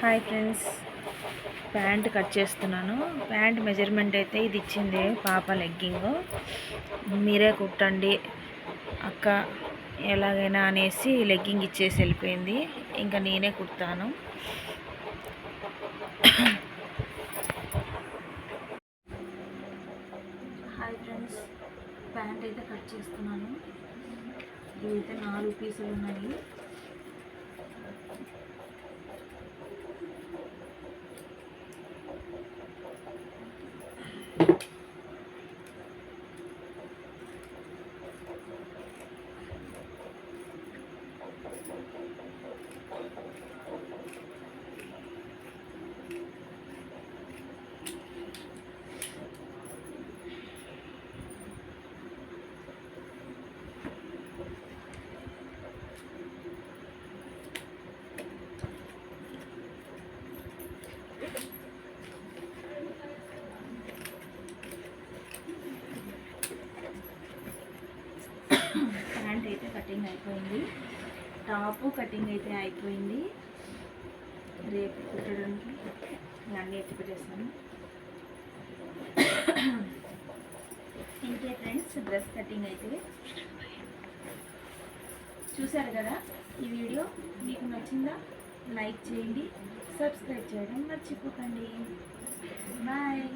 Hi friends. Pant cut చేస్తున్నాను. Pant measurement అయితే ఇది ఇచ్చింది పాప లెగ్గింగ్. మీరే కుట్టండి అక్క ఎలాగైనా అనేసి లెగ్గింగ్ ఇచ్చేసి వెళ్ళిపోయింది. ఇంకా నేనే కుడతాను. Hi friends. ప్యాంట్ అయితే కట్ చేస్తున్నాను. ఇవైతే నాలుగు పీసులు ఉన్నాయి ప్యాంట్ అయితే కటింగ్ అయిపోయింది. టాప్ కటింగ్ అయితే అయిపోయింది. రేపు కుట్టడానికి అన్నీ ఎత్తి పెట్టేస్తాను ఇంకే ఫ్రెండ్స్ డ్రెస్ కటింగ్ అయితే. చూసారు కదా ఈ వీడియో? మీకు నచ్చిందా? లైక్ చేయండి సబ్స్క్రైబ్ చేయడం మర్చిపోకండి. బాయ్